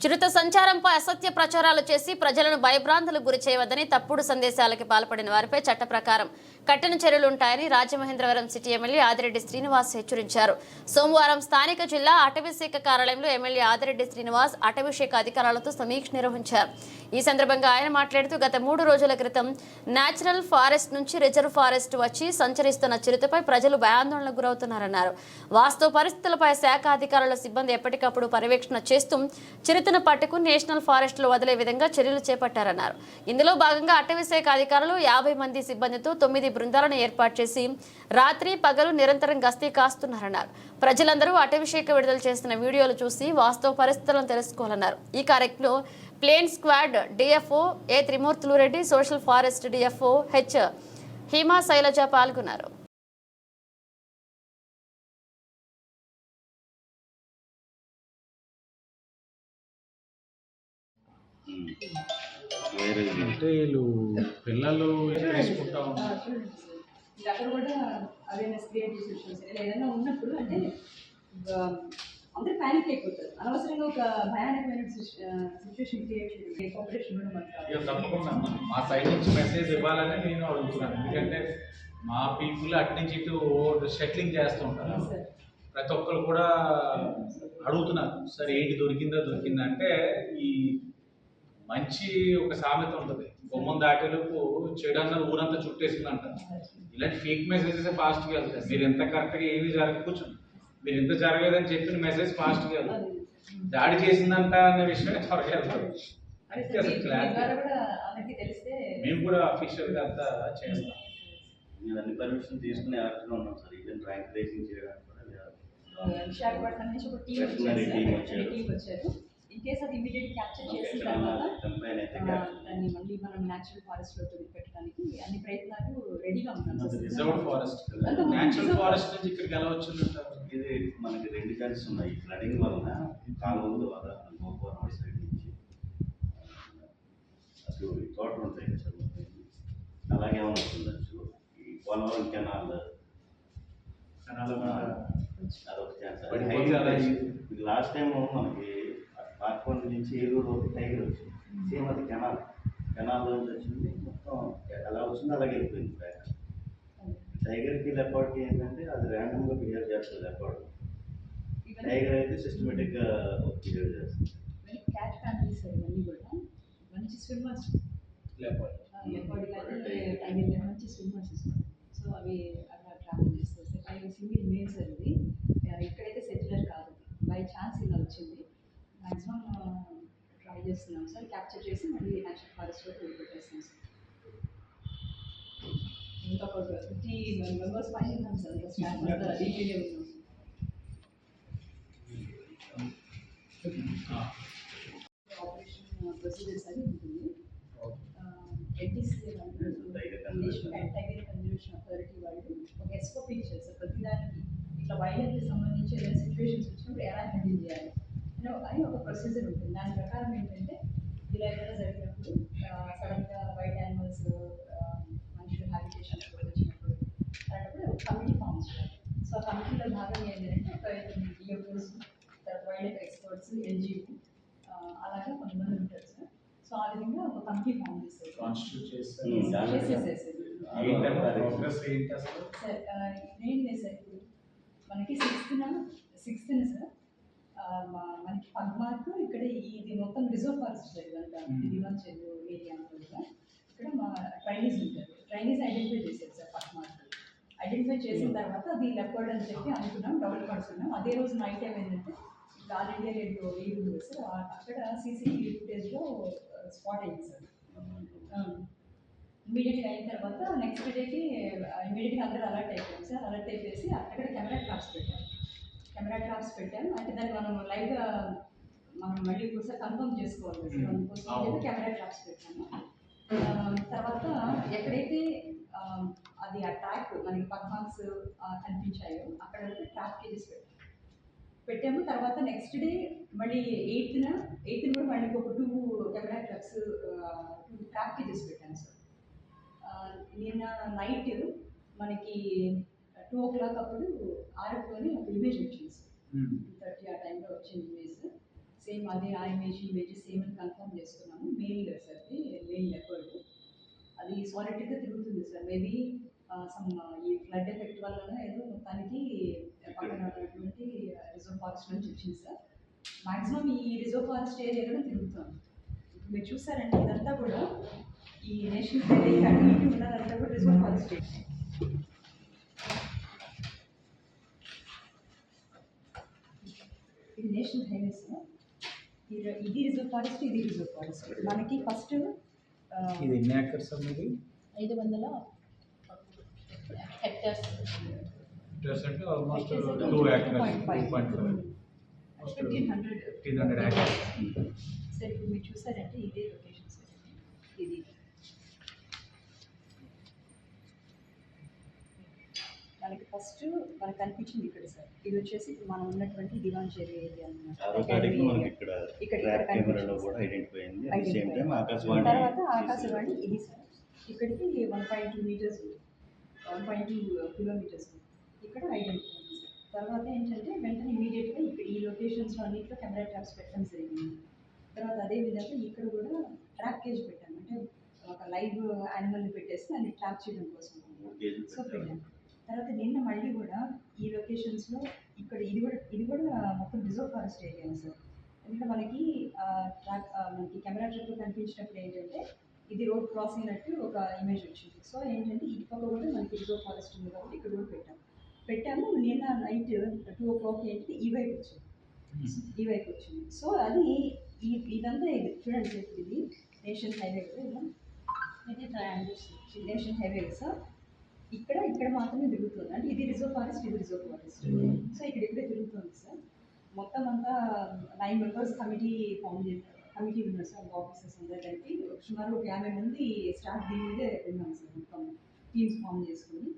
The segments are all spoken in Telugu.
చిరుత సంచారంపై అసత్య ప్రచారాలు చేసి ప్రజలను భయభ్రాంతులకు గురి చేయవద్దని తప్పుడు సందేశాలకి పాల్పడిన వారిపై చట్ట ప్రకారం కఠిన చర్యలు ఉంటాయని రాజమహేంద్రవరం సిటీ ఎమ్మెల్యే ఆదిరెడ్డి శ్రీనివాస్ హెచ్చరించారు. సోమవారం స్థానిక జిల్లా అటవీశాఖ కార్యాలయంలో ఎమ్మెల్యే ఆదిరెడ్డి శ్రీనివాస్ అటవీశాఖ అధికారులతో సమీక్ష నిర్వహించారు. ఈ సందర్భంగా ఆయన మాట్లాడుతూ గత మూడు రోజుల క్రితం నేచురల్ ఫారెస్ట్ నుంచి రిజర్వ్ ఫారెస్ట్ వచ్చి సంచరిస్తున్న చిరుతపై ప్రజలు భయాందోళనకు గురవుతున్నారన్నారు. వాస్తవ పరిస్థితులపై శాఖ అధికారుల సిబ్బంది ఎప్పటికప్పుడు పర్యవేక్షణ చేస్తూ చిరుతను పట్టుకు నేషనల్ ఫారెస్ట్లో వదిలే విధంగా చర్యలు చేపట్టారన్నారు. ఇందులో భాగంగా అటవీశాఖ అధికారులు యాభై మంది సిబ్బందితో తొమ్మిది బృందాలను ఏర్పాటు చేసి రాత్రి పగలు నిరంతరం గస్తీ కాస్తున్నారన్నారు. ప్రజలందరూ అటవీశాఖ విడుదల చేసిన వీడియోలు చూసి వాస్తవ పరిస్థితులను తెలుసుకోవాలన్నారు. ఈ కార్యక్రమంలో plane squad DFO A Trimurthulu Reddy social forest DFO H Hima Sailaja పాల్గొన్నారు. అంటే వీళ్ళు పిల్లలు వేసుకుంటా ఉన్నారు ఇది అక్కడ కూడా అవేర్నెస్ క్రియేట్ చేసి విషయం సరే ఏదైనా ఉన్నప్పుడు అంటే ఆ, అందరూ ప్యానిక్ అయిపోతారు. అనవసరంగా ఒక భయానకమైన సిచ్యువేషన్ క్రియేట్ చేయడం కోఆపరేషన్ కూడా మనకు కావాలి. ఇక తప్పకుండా. మా సైడ్ నుంచి మెసేజ్ ఇవ్వాలని నేను అడుగుతున్నాను. ఎందుకంటే మా పీపుల్ అటు నుంచి ఇటు షెట్లింగ్ చేస్తూ ఉంటారు. సార్ ప్రతి ఒక్కరు కూడా అడుగుతున్నారు. సరే ఏంటి దొరికిందా? దొరికిందా? అంటే ఈ మంచి ఒక సామెత ఉంటుంది. బొమ్మం దాటేలోపు చెడు అన్నది ఊరంతా చుట్టేసింది అంటారు ఇలాంటి ఫేక్ మెసేజెస్ ఫాస్ట్గా వెళ్తాయి. మీరు ఎంత కరెక్ట్గా ఏమీ జరగకపోవచ్చు మీరు ఎంత జరగలేదని చెప్పిన మెసేజ్ ఫాస్ట్గా వెళ్తాయి. దాడి చేసిందంట అనే విషయం త్వరగా వెళ్తారు అయితే అసలు క్లారిటీ మేము కూడా అఫీషియల్గా అంతా చేస్తాం. మేము అన్ని పర్మిషన్ తీసుకుని యాక్టివ్గా ఉన్నాం సార్. ఈవెన్ ర్యాంక్ రేసింగ్ చేయడానికి కూడా విశాఖపట్నం నుంచి ఒక టీం వచ్చారు. కేస్ అది ఇమీడియట్ క్యాప్చర్ చేసిన తర్వాత దాన్ని మళ్ళీ మనం న్యాచురల్ ఫారెస్ట్లో పెట్టడానికి అన్ని ప్రయత్నాలు రెడీగా ఉన్నాం. రిజర్వ్ ఫారెస్ట్ న్యాచురల్ ఫారెస్ట్ నుంచి ఇక్కడికి ఎలా వచ్చిందంటారు ఇది మనకి రెండు ఛాన్సెస్ ఉన్నాయి. ఫ్లడింగ్ వలన కాలువలు అలా గోపురం సైడ్ నుంచి. అసలు ఈ తోటలు ఉంటాయి కదా. అలాగే వస్తుండొచ్చు ఈ పోలవరం కెనాల్ అదొక ఛాన్స్. లాస్ట్ టైం మనకి పార్కొండ నుంచి ఏలూరు టైగర్ వచ్చింది. సేమ్ అది కెనాల్. కెనాల్ నుంచి వచ్చింది. మొత్తం ఎలా వచ్చిందో అలాగే వెళ్ళిపోయింది బ్యాక్ టైగర్కి లెపర్డ్కి ఏంటంటే అది ర్యాండమ్గా బిహేవ్ చేస్తుంది లెపర్డ్ టైగర్ అయితే సిస్టమేటిక్గా బిహేవ్ చేస్తుంది. క్యాట్ ఫ్యామిలీస్ ఇవన్నీ కూడా. మంచి స్విమ్మర్స్ లేకపోతే ఎప్పటి కానీ టైగర్. కానీ మంచి స్విమ్మర్స్ ఇస్తారు. సో అవి అట్లా ట్రావెల్ చేస్తారు. టైగర్ సింగిల్ మేల్ సార్ ఇది ఆ, ఇక్కడైతే సెటిలర్ కాదు బై ఛాన్స్ ఇలా వచ్చింది మ్యాక్సిమం ట్రై చేస్తున్నాం సార్ క్యాప్చర్ చేసి మళ్ళీ నేషనల్ ఫారెస్ట్లో వదిలిపెట్టేస్తాం సార్ ఇంకా ఒక ఫిఫ్టీ మెంబర్స్ పైన ఉన్నాం సార్ ఇంకా స్టాఫ్ అంతా డీటెయిల్ ఉన్నాం ఆపరేషన్ ప్రొసీజర్స్ అని ఉంటుంది NTC Tiger Conservation. Tiger conservation authority వాళ్ళు ఒక ఎస్ఓపి ఇచ్చారు సార్ ప్రతిదానికి ఇట్లా వైలెట్కి సంబంధించి ఏదైనా సిచ్యువేషన్స్ వచ్చినప్పుడు ఎలా హ్యాండిల్ చేయాలి అని ఒక- ఒక ప్రొసీజర్ ఉంటుంది. దాని ప్రకారం ఏంటంటే ఇలా ఏదైనా జరిగినప్పుడు సడన్గా వైల్డ్ యానిమల్స్ మనుషులు హ్యాబిటేషన్స్ వచ్చినప్పుడు అలాంటప్పుడు కమిటీ ఫామ్ చేయాలి. సో ఆ కమిటీలో భాగం ఏంటంటే ఒక డిఎఫ్ఓస్ తర్వాత వైల్డ్ లైఫ్ ఎక్స్పర్ట్స్ ఎన్జిఓ అలాగే కొంతమంది ఉంటారు సార్. సో ఆ విధంగా ఒక కమిటీ ఫామ్ చేస్తారు. Hmm, ఇదేం లేదు సార్ ఇప్పుడు? మనకి సిక్స్త్న సిక్స్త్న సార్. మనకి పద్మార్క్ ఇక్కడ ఈ- ఇది మొత్తం రిజర్వ్ ఫారెస్ట్ ఇదంతా Hmm. ఇది చెల్లు ఏరియా అంతా కూడా. ఇక్కడ మా ట్రైనీస్ ఉంటారు. ట్రైనీస్ ఐడెంటిఫై చేశారు సార్ పద్మార్క్ ఐడెంటిఫై చేసిన తర్వాత అది లెపర్డ్ అని చెప్పి అనుకున్నాం డబుల్ పడుతున్నాం. అదే రోజు నైట్ ఏమైందంటే ఆల్ ఇండియా రేడియో ఏ ఉంది సార్ అక్కడ సీసీటీవీ ఫుటేజ్లో స్పాట్ అయింది సార్. ఇమీడియట్గా అయిన తర్వాత నెక్స్ట్ డేకి ఇమీడియట్గా అందరూ అలర్ట్ అయిపోయాం సార్. అలర్ట్ అయిపోయేసి అక్కడ కెమెరా ట్రాప్స్ పెట్టాం కెమెరా ట్రాప్స్ పెట్టాం. అంటే దాన్ని మనం లైవ్గా మనం మళ్ళీ ఒకసారి కన్ఫర్మ్ చేసుకోవాలి. అందుకోసం కెమెరా ట్రాప్స్ పెట్టాము. తర్వాత ఎక్కడైతే అది ఆ ట్రాక్ మనకి పద్మాక్స్ కనిపించాయో అక్కడ ట్రాప్ కేజెస్ పెట్టాం. పెట్టాము. తర్వాత నెక్స్ట్ డే మళ్ళీ ఎయిత్న ఎయిత్న కూడా మళ్ళీ ఒక two camera traps two trap cages పెట్టాను సార్. నిన్న నైట్ మనకి టూ ఓ క్లాక్ అప్పుడు ఆర్ఎఫ్ అని ఒక ఇమేజ్ వచ్చింది సార్. Hmm. థర్టీ ఆ టైంలో వచ్చింది ఇమేజ్. సేమ్ అదే ఆ ఇమేజ్ ఇమేజ్ సేమ్ అని కన్ఫర్మ్ చేసుకున్నాము మెయిల్ సార్ అది. మెయిల్ లెపర్డ్ అది సాలిటరీగా తిరుగుతుంది సార్. మేబీ సమ్ ఈ ఫ్లడ్ ఎఫెక్ట్ వల్ల ఏదో మొత్తానికి పక్కన ఉన్నటువంటి రిజర్వ్ ఫారెస్ట్ నుంచి వచ్చింది సార్. మాక్సిమం ఈ రిజర్వ్ ఫారెస్ట్ ఏరియాలో తిరుగుతాం. ఇప్పుడు మీరు చూసారంటే ఇదంతా కూడా ఈ నేషనల్ హైవే అటు ఇటు ఉన్నదంతా కూడా రిజర్వ్ ఫారెస్ట్ ఏరియా. ఇది నేషనల్ హైవే సార్ ఇది ఇది రిజర్వ్ ఫారెస్ట్ ఇది రిజర్వ్ ఫారెస్ట్ మనకి ఫస్ట్ ఇది ఎన్ని ఏకర్స్ అన్నది ఐదు వందల హెక్టర్స్ హెక్టర్స్ అంటే almost two acres 2.5. Two point five fifteen hundred fifteen hundred acres sir ఇప్పుడు మీరు చూసారంటే ఇదే లొకేషన్ సార్ ఇది మనకి ఫస్ట్ మనకు కనిపించింది ఇక్కడ సార్. ఇది వచ్చేసి ఇప్పుడు మనం ఉన్నటువంటి దివాంచేరి ఏరియా ఆరో తారీఖు మనకి ఇక్కడ ఇక్కడ ట్రాక్ ఇక్కడ కెమెరాలో కనిపించింది. కూడా ఐడెంటిఫై అయింది. At the same Identify. Time Akashvani తర్వాత ఆకాశవాణి ఇది సార్. ఇక్కడికి one point two meters one point two kilometers ఇక్కడ ఐడెంటిఫై తర్వాత ఏంటంటే వెంటనే ఇమీడియట్గా ఇక్కడ ఈ లొకేషన్స్ అన్నింటిలో కెమెరా ట్రాప్స్ పెట్టడం జరిగింది. తర్వాత అదే విధంగా ఇక్కడ కూడా ట్రాప్ కేజ్ పెట్టాం. అంటే ఒక లైవ్ యానిమల్ని పెట్టేసి దాన్ని ట్రాప్ చేయడం కోసం. సో పెట్టాము. పెట్టాం. తర్వాత నిన్న మళ్ళీ కూడా ఈ లొకేషన్స్లో ఇక్కడ ఇది కూడా ఇది కూడా మొత్తం రిజర్వ్ ఫారెస్ట్ ఏరియా సార్. ఎందుకంటే మనకి ట్రాక్ మనకి కెమెరా ట్రాక్లో కనిపించినప్పుడు ఏంటంటే ఇది రోడ్ క్రాస్ అయినట్టు ఒక ఇమేజ్ వచ్చింది. సో ఏంటంటే ఇటు పక్క కూడా మనకి రిజర్వ్ ఫారెస్ట్ ఉంది కాబట్టి ఇక్కడ కూడా పెట్టాం పెట్టాము నిన్న నైట్ టూ ఓ క్లాక్ ఏంటి ఈ వైపు వచ్చింది. ఈ వైపు వచ్చింది. సో అది ఈ ఇదంతా ఇది. చూడండి ఇది నేషనల్ హైవే ఇది ట్రయాంగిల్స్ నేషనల్ హైవే సార్ ఇక్కడ ఇక్కడ మాత్రమే తిరుగుతుంది. అంటే ఇది రిజర్వ్ ఫారెస్ట్ ఇది రిజర్వ్ ఫారెస్ట్. సో ఇక్కడ ఇక్కడే తిరుగుతుంది సార్ మొత్తం అంతా నైన్ మెంబర్స్ కమిటీ ఫామ్ చేశారు. కమిటీ ఉన్నారు సార్ ఆఫీసర్స్ అందరూ కలిపి. సుమారు ఒక యాభై మంది స్టాఫ్ దీని మీదే ఉన్నాం సార్ మొత్తం టీమ్స్ ఫామ్ చేసుకుని.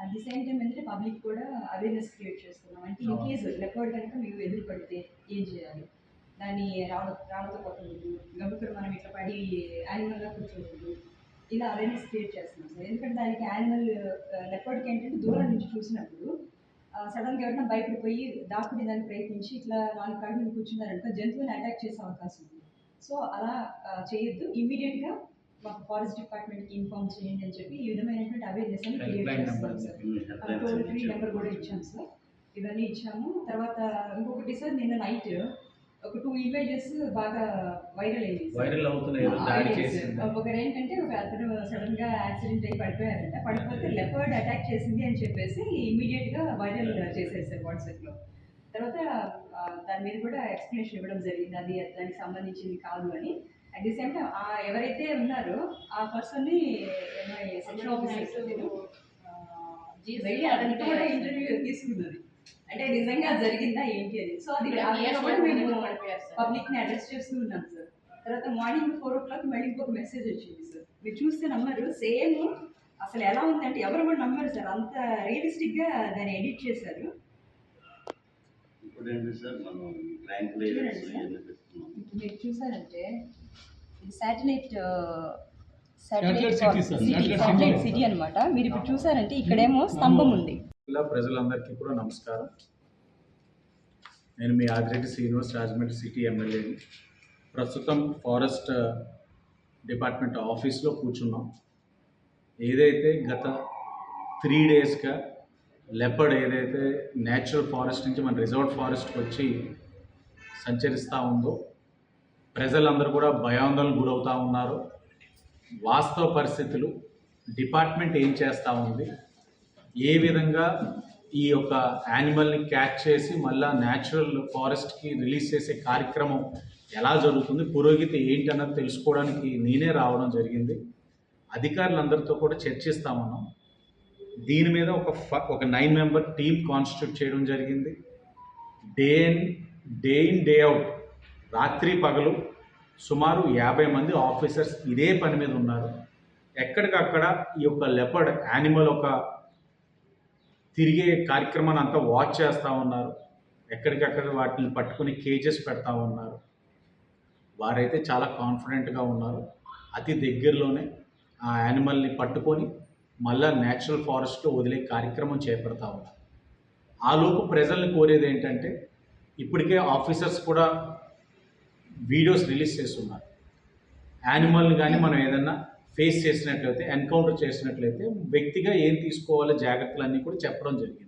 అట్ ది సేమ్ టైం ఏంటంటే పబ్లిక్ కూడా అవేర్నెస్ క్రియేట్ చేస్తున్నాం. అంటే ఇన్ కేస్ లెపర్డ్ కనుక మీకు ఎదురు పడితే ఏం చేయాలి? దాన్ని రాళ్ళ రాళ్ళతో కొట్టకూడదు గబుక్కలు మనం ఇట్లా పడి యానిమల్గా కూర్చోకూడదు. ఇలా అవేర్నెస్ క్రియేట్ చేస్తున్నాం. సార్ ఎందుకంటే దానికి యానిమల్ లెపర్డ్కి ఏంటంటే దూరం నుంచి చూసినప్పుడు సడన్గా ఎవరైనా భయపడిపోయి దాక్కునే దానికి ప్రయత్నించి ఇట్లా నాలుగు కాళ్ళ మీద కూర్చున్నారంటే జంతువుని అటాక్ చేసే అవకాశం ఉంది. సో అలా చేయొద్దు. ఇమీడియట్గా మాకు ఫారెస్ట్ డిపార్ట్మెంట్కి ఇన్ఫార్మ్ చేయండి అని చెప్పి ఈ విధమైనటువంటి అవేర్నెస్ అని క్రియేట్ చేస్తాం. Sir toll free. నెంబర్ కూడా ఇచ్చాం సార్ ఇవన్నీ ఇచ్చాము. తర్వాత ఇంకొకటి సార్ నిన్న నైట్ ఒక టూ ఇమేజెస్ బాగా వైరల్ అయ్యింది. వైరల్ అవుతున్నాయి. దాడి చేసింది. ఒకరు ఏంటంటే ఒక అతను సడన్గా యాక్సిడెంట్ అయి పడిపోయారంట. పడిపోతే లెపర్డ్ అటాక్ చేసింది అని చెప్పేసి ఇమీడియట్గా వైరల్ చేశారు సార్ వాట్సాప్లో. తర్వాత దాని మీద కూడా ఎక్స్ప్లెనేషన్ ఇవ్వడం జరిగింది. అది దానికి సంబంధించింది కాదు అని. అట్ ది సేమ్ టైం ఎవరైతే ఉన్నారో ఆ పర్సన్ని సెక్షన్ ఆఫీసర్ వెళ్ళి అతనితో కూడా ఇంటర్వ్యూ తీసుకున్నది అంటే నిజంగా జరిగిందా ఏంటి అని. సో అది మేము పబ్లిక్ని అడ్రస్ చేస్తూ ఉన్నాం సార్. తర్వాత మార్నింగ్ ఫోర్ ఓ క్లాక్ మళ్ళీ ఇంకొక మెసేజ్ వచ్చింది సార్. మీరు చూస్తే నమ్మరు సేమ్ అసలు ఎలా ఉందంటే ఎవరు కూడా నమ్మరు సార్. అంత రియలిస్టిక్గా దాన్ని ఎడిట్ చేశారు. ఇప్పుడు ఏంటి సార్? మనం ర్యాంక్ చూడండి లేయర్స్ సార్. ఇవన్నీ పెట్టుకున్నాం. ఇప్పుడు మీరు చూసారంటే ఇది శాటిలైట్. శాటిలైట్ సిటీ అన్నమాట. మీరు ఇప్పుడు చూసారంటే ఇక్కడేమో స్తంభం ఉంది. ఇలా ప్రజలందరికీ కూడా నమస్కారం. నేను మీ ఆదిరెడ్డి శ్రీనివాస్ రాజమండ్రి సిటీ ఎమ్మెల్యేని. ప్రస్తుతం ఫారెస్ట్ డిపార్ట్మెంట్ ఆఫీస్లో కూర్చున్నాం. ఏదైతే గత త్రీ డేస్గా లెపర్డ్ ఏదైతే న్యాచురల్ ఫారెస్ట్ నుంచి మన రిజర్వ్ ఫారెస్ట్కి వచ్చి సంచరిస్తూ ఉందో ప్రజలందరూ కూడా భయాందోళన గురవుతూ ఉన్నారు. వాస్తవ పరిస్థితులు డిపార్ట్మెంట్ ఏం చేస్తూ ఉంది ఏ విధంగా ఈ యొక్క యానిమల్ని క్యాచ్ చేసి మళ్ళా న్యాచురల్ ఫారెస్ట్కి రిలీజ్ చేసే కార్యక్రమం ఎలా జరుగుతుంది పురోగతి ఏంటి అన్నది తెలుసుకోవడానికి నేనే రావడం జరిగింది. అధికారులందరితో కూడా చర్చిస్తామన్నాం దీని మీద ఒక ఫ ఒక నైన్ మెంబర్ టీం కాన్స్టిట్యూట్ చేయడం జరిగింది. Day in day in day out రాత్రి పగలు సుమారు యాభై మంది ఆఫీసర్స్ ఇదే పని మీద ఉన్నారు. ఎక్కడికక్కడ ఈ యొక్క లెపర్డ్ యానిమల్ ఒక తిరిగే కార్యక్రమాన్ని అంతా వాచ్ చేస్తూ ఉన్నారు. ఎక్కడికక్కడ వాటిని పట్టుకుని కేజెస్ పెడతా ఉన్నారు. వారైతే చాలా కాన్ఫిడెంట్గా ఉన్నారు. అతి దగ్గరలోనే ఆ యానిమల్ని పట్టుకొని మళ్ళా న్యాచురల్ ఫారెస్ట్లో వదిలే కార్యక్రమం చేపడతా ఉన్నారు. ఆలోపు ప్రజల్ని కోరేది ఏంటంటే ఇప్పటికే ఆఫీసర్స్ కూడా వీడియోస్ రిలీజ్ చేస్తున్నారు. యానిమల్ని కానీ మనం ఏదన్నా ఫేస్ చేసినట్లయితే ఎన్కౌంటర్ చేసినట్లయితే వ్యక్తిగా ఏం తీసుకోవాలో జాగ్రత్తలన్నీ కూడా చెప్పడం జరిగింది.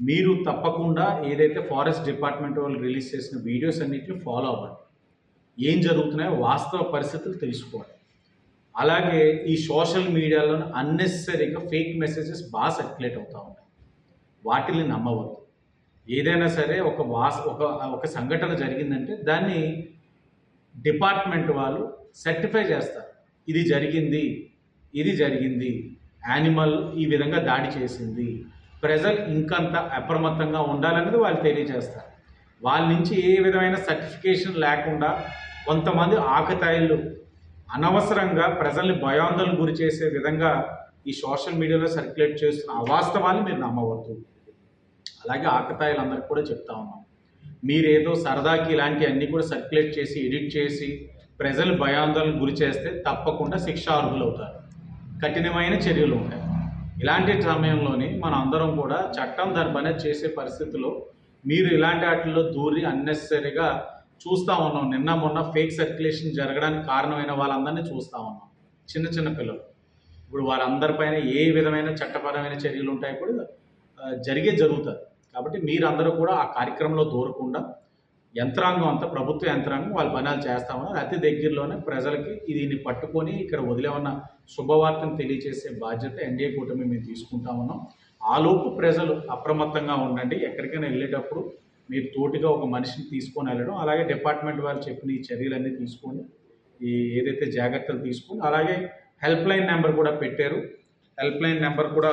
మీరు తప్పకుండా ఏదైతే ఫారెస్ట్ డిపార్ట్మెంట్ వాళ్ళు రిలీజ్ చేసిన వీడియోస్ అన్నిటిని ఫాలో అవ్వండి. ఏం జరుగుతున్నాయో వాస్తవ పరిస్థితులు తెలుసుకోవాలి. అలాగే ఈ social media unnecessarily fake messages బాగా సర్క్యులేట్ అవుతూ ఉంటాయి. వాటిని నమ్మవద్దు. ఏదైనా సరే ఒక వాస్ ఒక ఒక సంఘటన జరిగిందంటే దాన్ని డిపార్ట్మెంట్ వాళ్ళు సర్టిఫై చేస్తారు. ఇది జరిగింది ఇది జరిగింది యానిమల్ ఈ విధంగా దాడి చేసింది. ప్రజలు ఇంకంత అప్రమత్తంగా ఉండాలనేది వాళ్ళు తెలియజేస్తారు. వాళ్ళ నుంచి ఏ విధమైన సర్టిఫికేషన్ లేకుండా కొంతమంది ఆకతాయిలు అనవసరంగా ప్రజల్ని భయాందోళన గురి చేసే విధంగా ఈ సోషల్ మీడియాలో సర్క్యులేట్ చేస్తున్న అవాస్తవాన్ని మీరు నమ్మవద్దు. అలాగే ఆకతాయిలందరికీ కూడా చెప్తా ఉన్నాం. మీరేదో సరదాకి ఇలాంటివన్నీ కూడా సర్క్యులేట్ చేసి ఎడిట్ చేసి ప్రజలు భయాందోళనకు గురి చేస్తే తప్పకుండా శిక్ష అర్హులు అవుతారు కఠినమైన చర్యలు ఉంటాయి. ఇలాంటి సమయంలోనే మన అందరం కూడా చట్టం దర్భనే చేసే పరిస్థితిలో మీరు ఇలాంటి వాటిల్లో దూరి అన్నెసరీగా చూస్తూ ఉన్నాం. నిన్న మొన్న ఫేక్ సర్క్యులేషన్ జరగడానికి కారణమైన వాళ్ళందరినీ చూస్తూ ఉన్నాం. చిన్న చిన్న పిల్లలు. ఇప్పుడు వారందరిపైన ఏ విధమైన చట్టపరమైన చర్యలు ఉంటాయి కూడా జరిగే జరుగుతుంది కాబట్టి మీరందరూ కూడా ఆ కార్యక్రమంలో దూరకుండా యంత్రాంగం అంతా ప్రభుత్వ యంత్రాంగం వాళ్ళ పనాలు చేస్తా అతి దగ్గరలోనే ప్రజలకి దీన్ని పట్టుకొని ఇక్కడ వదిలేమన్న శుభవార్తను తెలియజేసే బాధ్యత ఎన్డీఏ కూటమి మేము తీసుకుంటా ఉన్నాం. ఆలోపు ప్రజలు అప్రమత్తంగా ఉండండి. ఎక్కడికైనా వెళ్ళేటప్పుడు మీరు తోటిగా ఒక మనిషిని తీసుకొని వెళ్ళడం అలాగే డిపార్ట్మెంట్ వారు చెప్పిన ఈ చర్యలన్నీ తీసుకొని ఈ ఏదైతే జాగ్రత్తలు తీసుకొని అలాగే హెల్ప్ లైన్ నెంబర్ కూడా పెట్టారు. హెల్ప్ లైన్ నెంబర్ కూడా